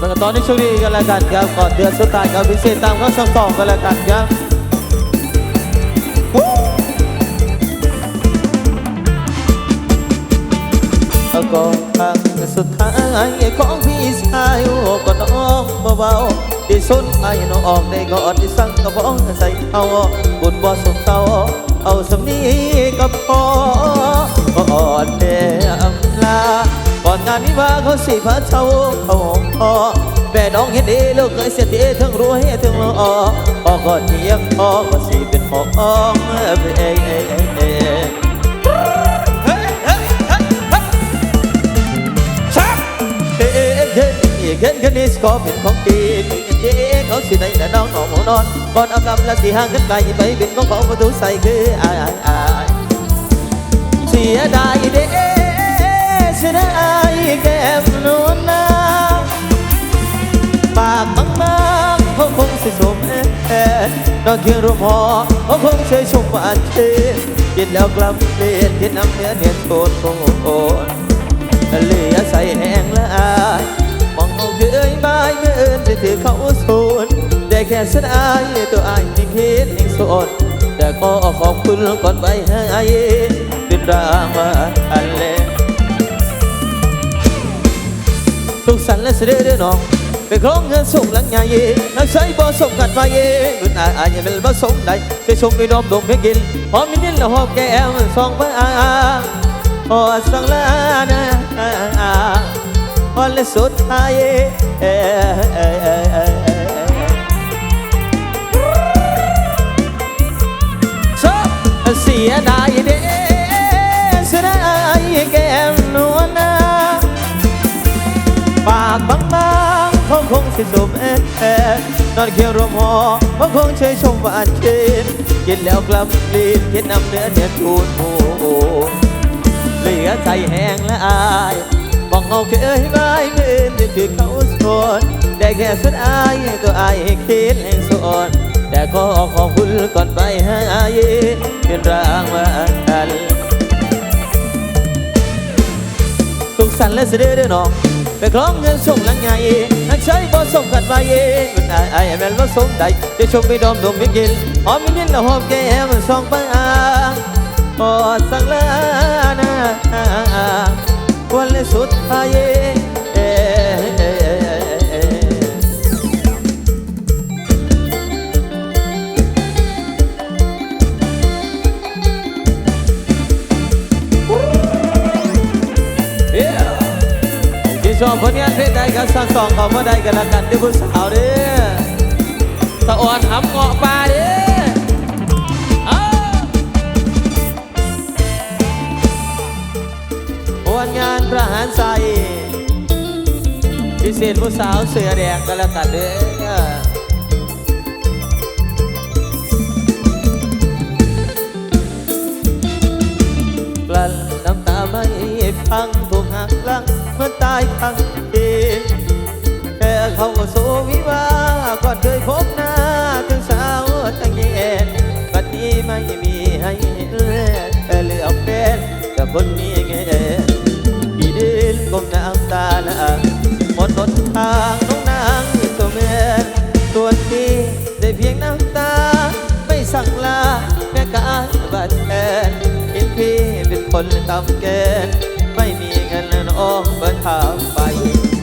แล้วก็ตอนนี้ช่วงนี้กันแล้วกันครับก่อนเดือนสุดท้ายกับพิเศษตามข้อสั่งสองกันแล้วกันครับแล้วก็ครั้งสุดท้ายของพี่ชายโอ้ก็น้องเบาๆที่สุดไอ้น้องออกได้กอดที่สั่งกระบอกใส่เอาบุญบ่สมเศร้าเอาสำนี้ก็พอก่อนเดียมลา ก่อนงานวิวาเขาสิพาเช่าเขาพอแม่น้องเห็นดีลูกเคยเสียดีทั้งรวยทั้งหล่อพอก็เทียงพอก็สิเป็นของเองเองเองเองเฮ้เฮ้เฮ้เฮ้เฮ้นี่สกอเป็นของดีเฮ้เขาสิได้แต่น้องน้องนอนก่อนเอากำลังที่ห่างกันไกลไปเป็นของของประตูใส่คืออายอายอายเสียดายเด้ เสียดายแก้มนวลนางปากบางบางๆเขาคงสิสมเอ็นดอกเขียวรูปหอเขาคงเชยชมหวานเชยกินแล้วกลับเปลี่ยนกินน้ำเนื้อเนียนโกนโกนเหลือใส่แห้งละอายมองเขาเคยบายเมื่อเอินจะถือเขาโซนได้แค่สนอายตัวอายยังคิดยังโซนแต่ก็ขอบคุณก่อนไปให้เป็นรางวัลอันเล็ก สุขสันต์และเสด็จน้องไปคล้องเงินส่งหลังใหญ่นักใช้บ่ส่งกันมาเย่รุ่นอายอายยังเป็นบ่ส่งใดจะชมไปดอมดมเพียงกินหอมนิดๆแล้วหอมแก้มสองพระอาพอสังลานะพอและสุดท้ายเอ่อเอ่อเอ่อเอ่อเอ่อชอบเสียดาย ๆเขาคงสิสมเอ็นนอนเคียวรวมหอเขาคงเชยชมหวานเชินกินแล้วกลับลีนกินน้ำเนื้อเนียนทูนโอ้เหลือใจแห้งและอายมองเอาเคยไว้เมื่อที่เขาสอนได้แค่สุดอายตัวอายคิดให้สอนแต่ก็ขอบคุณก่อนไปให้เป็นรางวัลสุขสันและเสด็จเดิน้อง ไปคล้องเงินส่งหลังใหญ่นักใช้บ่ส่งกันมาเองมันอายอายแม่นบ่ส่งใดจะชมไปดอมดมไปกินหอมมินินและหอมแก้มสองปังอาพอสั่งลานาวันเลสุดท้าย ชอบผลงานเพลงใดก็สั่งสองเขามาได้กันละกันเด้อผู้สาวเด้อสะอ่อนหำเงาะปลาเด้อเอาผลงานประหารใส่พิเศษผู้สาวเสือแดงกันละกันเด้อลันน้ำตาไม่พังถูกหักลัง เมื่อตายทั้งทีแค่เขาก็โซวิวาก่อนเคยพบหน้าถึงสาวทั้งเย็นบัดนี้ไม่มีให้เห็นแต่เหลือเป็นกับคนมีเงินพี่ดินก้มน้ำตาละหมดหนทางน้องนางตัวเมียนส่วนพี่ได้เพียงน้ำตา ไม่สั่งลาแม่การบาดแทนเห็นพี่เป็นคนต่ำเกินไม่มี เงินน้อกเบิดทางไป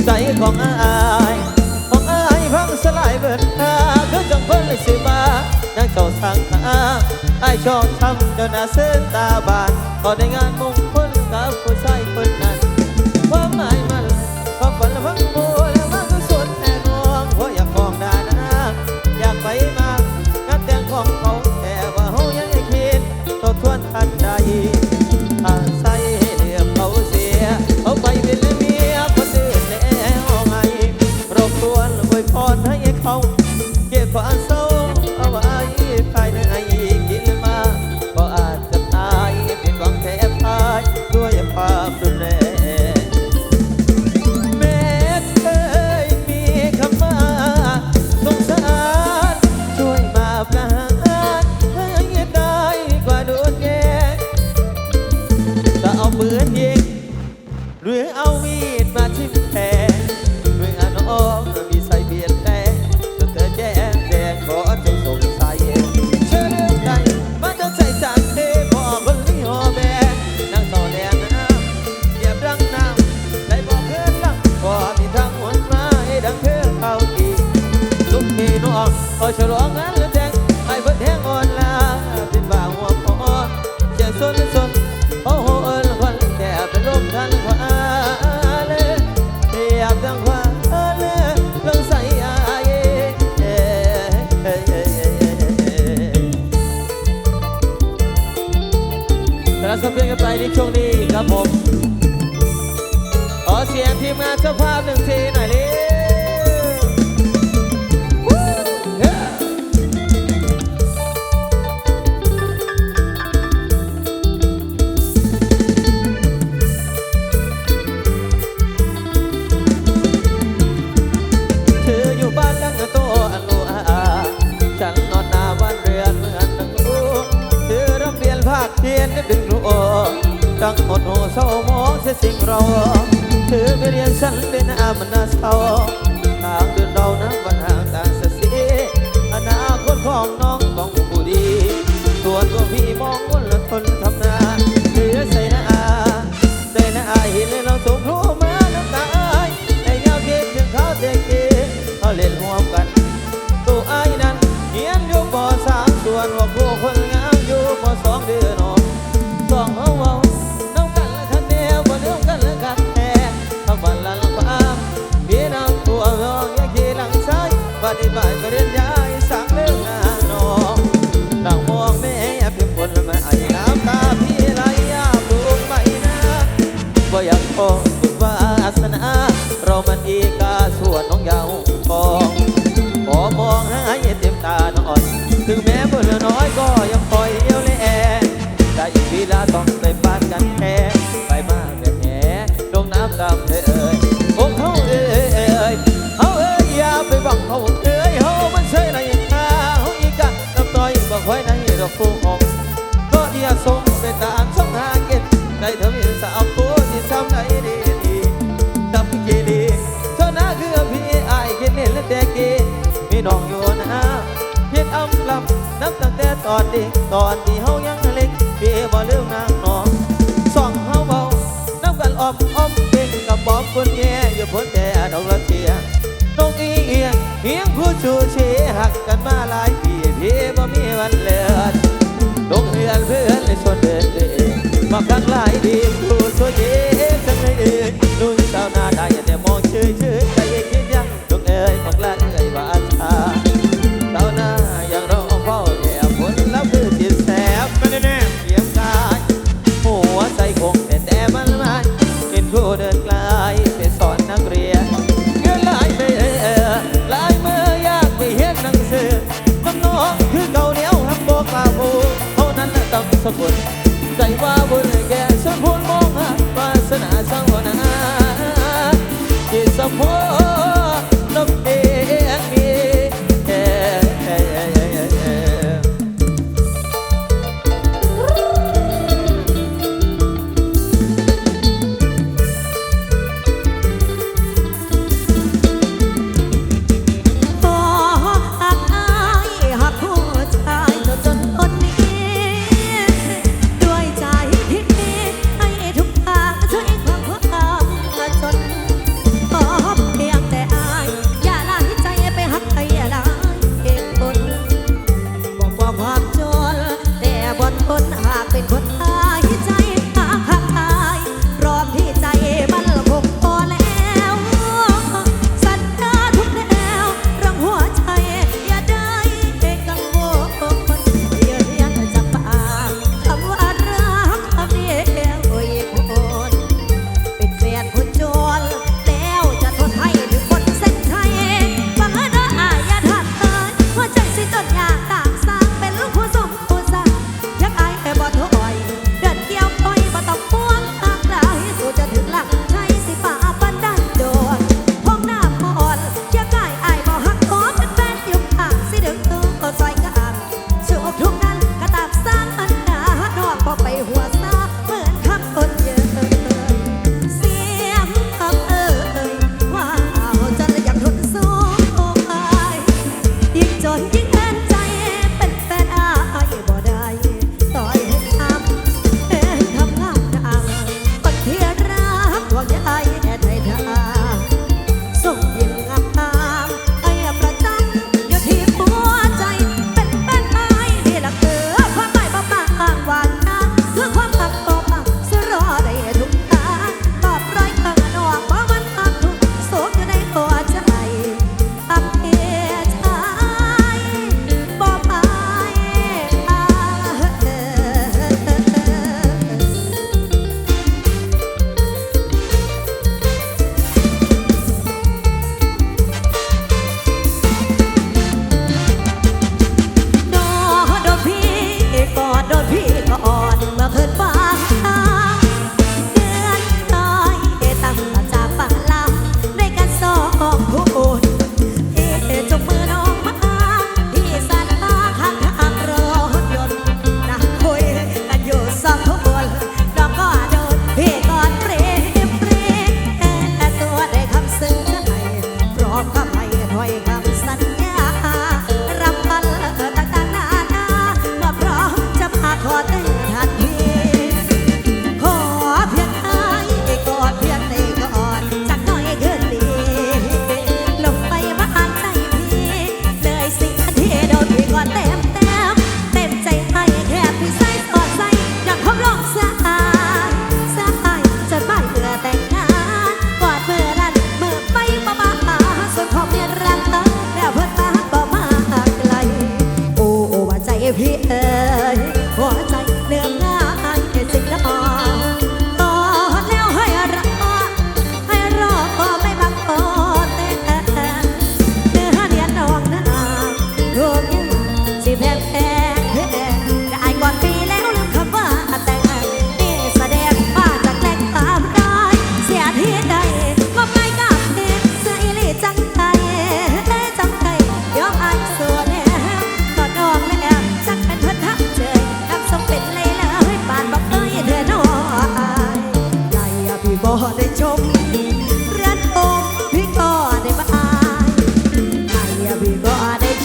ใจของอายของอายพังสลายเบิดหาคือจังเพิ่นเลยสิมานั่งเจ้าทางหาอายชอบทำเจ้าหน้าเส้นตาบานตอได้งานมงคลกับผู้ชาย ดังอดหัวเศร้ามองเสียสิ่งเราเธอไปเรียนสั้นเป็นอามนนาเศร้าทางเดินเรานั้นวันห่างต่างเสียอนาคตของน้อง ถึงแม้เมื่อน้อยก็ เด็กตอนที่เฮายังเล็กเบียบ่ลืมนางน้องสองเฮาเบาน้ำกันอมอมเป็นกับบอกคนแย่อยู่าพ้นแต่ดอกละเทียน้องอีเอียงเพียงผู้ชูเชหักกันมาหลายปีพี่บ่มีวันเลิศลงเรือนเพื่อนในชนเดินเดินมาครั้งหลายดีผู้ช่วยเย็นทั้งในเดินนุ่นสาวหน้าได้แต่มองเฉยเฉย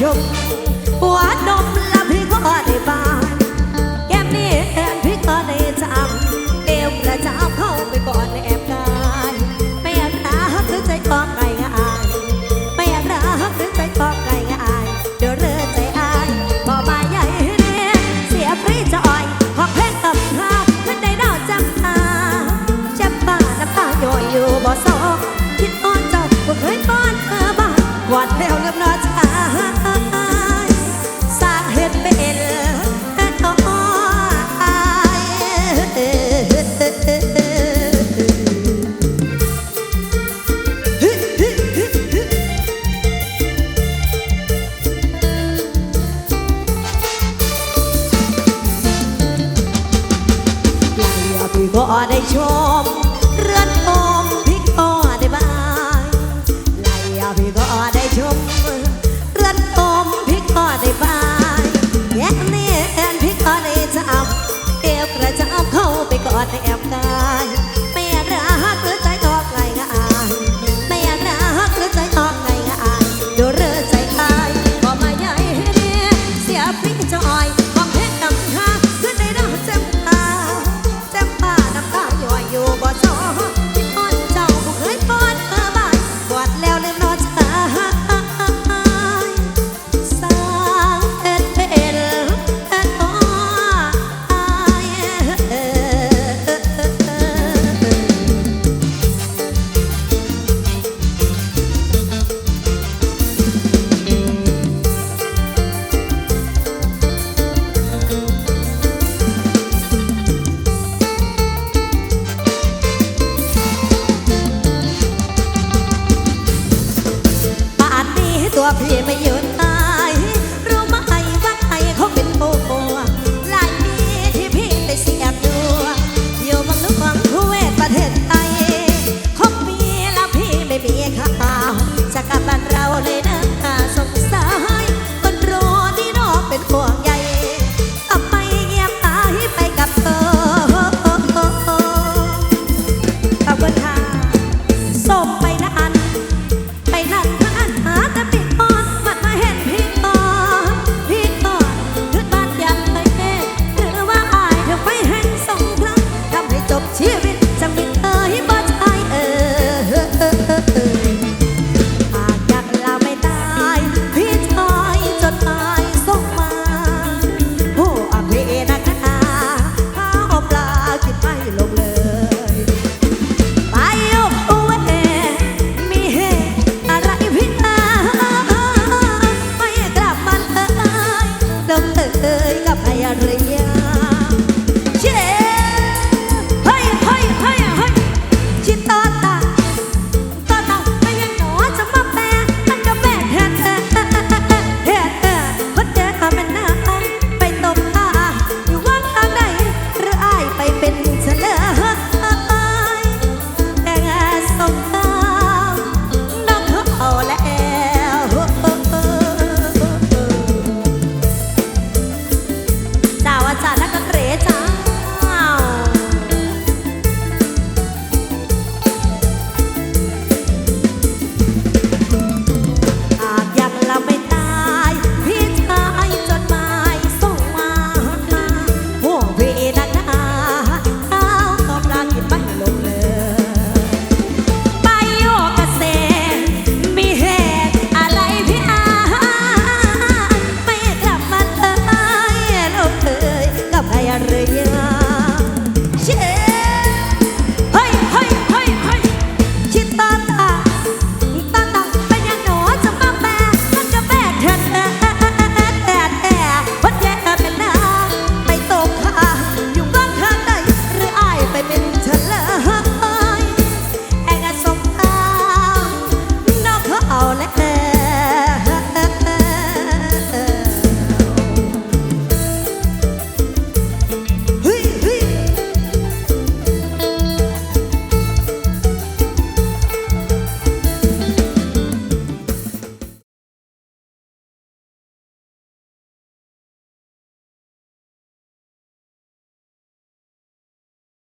ยมปวดนมละพี่ก็ได้บานแก้มนี่แอมพี่ก็ได้จำเอวประจ้าเข้าไปก่อนแอบการไม่อยากรักคือใจของไงง่ายไม่อยากรักคือใจของไงง่ายเดี๋ยวเรือใจอายพอมาใหญ่เนี่ยเสียฟรีจะอ่อยของเพลงกับพามันได้เล่าจำตาเจ็บบ้าน้ำตาย่อยอยู่บ่ซอกคิดอ้อนจบบ่เคยป้อนเธอบ้างหวานแล้วเรียบร้อ